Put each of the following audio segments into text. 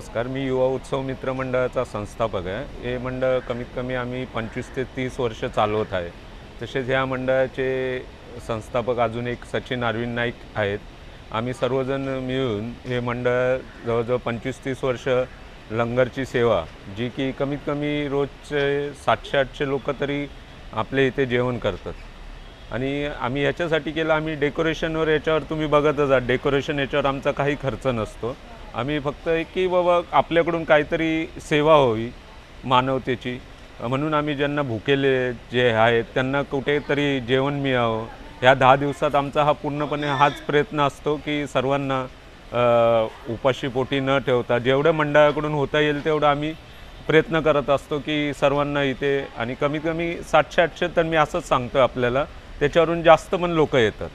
नमस्कार मी युवा उत्सव मित्र मंडळाचा संस्थापक आहे. हे मंडळ कमीत कमी आम्ही पंचवीस ते तीस वर्ष चालवत आहे. तसेच ह्या मंडळाचे संस्थापक अजून एक सचिन अरविंद नाईक आहेत. आम्ही सर्वजण मिळून हे मंडळ जवळजवळ पंचवीस तीस वर्ष लंगरची सेवा जी की कमीत कमी रोजचे सातशे आठशे लोक तरी आपल्या इथे जेवण करतात. आणि आम्ही याच्यासाठी केलं आम्ही डेकोरेशनवर याच्यावर तुम्ही बघतच आहात. डेकोरेशन याच्यावर आमचा काही खर्च नसतो. आम्ही फक्त एक की बाबा आपल्याकडून काहीतरी सेवा होई मानवतेची. म्हणून आम्ही ज्यांना भुकेले जे आहेत त्यांना कुठेतरी जेवण मिळावं. ह्या दहा दिवसात आमचा हा पूर्णपणे हाच प्रयत्न असतो की सर्वांना उपाशीपोटी उपाशी पोटी न ठेवता जेवढं मंडळाकडून होता येईल तेवढं आम्ही प्रयत्न करत असतो की सर्वांना इथे आणि कमीत कमी सातशे आठशे तर मी असंच सांगतो आपल्याला त्याच्यावरून जास्त पण लोक येतात.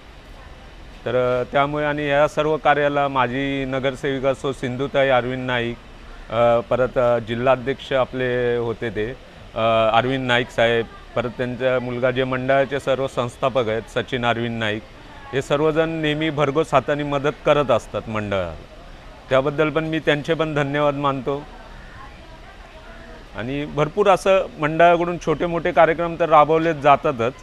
तर त्यामुळे आणि या सर्व कार्याला माझी नगरसेविका सो सिंधुताई अरविंद नाईक परत जिल्हाध्यक्ष आपले होते ते अरविंद नाईक साहेब परत त्यांचा मुलगा जे मंडळाचे सर्व संस्थापक आहेत सचिन अरविंद नाईक हे सर्वजण नेहमी भरघोस हाताने मदत करत असतात मंडळाला. त्याबद्दल पण मी त्यांचे पण धन्यवाद मानतो. आणि भरपूर असं मंडळाकडून छोटे मोठे कार्यक्रम तर राबवले जातातच.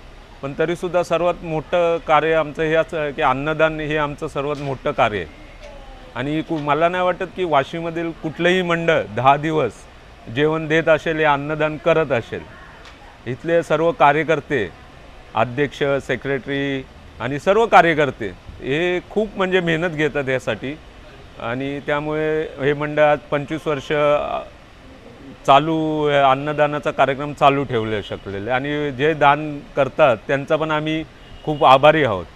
पण तरीसुद्धा सर्वात मोठं कार्य आमचं हे असं की अन्नदान हे आमचं सर्वात मोठं कार्य आहे. आणि कु मला नाही वाटत की वाशीमधील कुठलंही मंडळ दहा दिवस जेवण देत असेल हे अन्नदान करत असेल. इथले सर्व कार्यकर्ते अध्यक्ष सेक्रेटरी आणि सर्व कार्यकर्ते हे खूप म्हणजे मेहनत घेतात यासाठी. आणि त्यामुळे हे मंडळ आज पंचवीस वर्ष चालू अन्नदानाचा कार्यक्रम चालू ठेवले शकलेले. आणि जे दान करतात त्यांचा पण आम्ही खूप आभारी आहोत.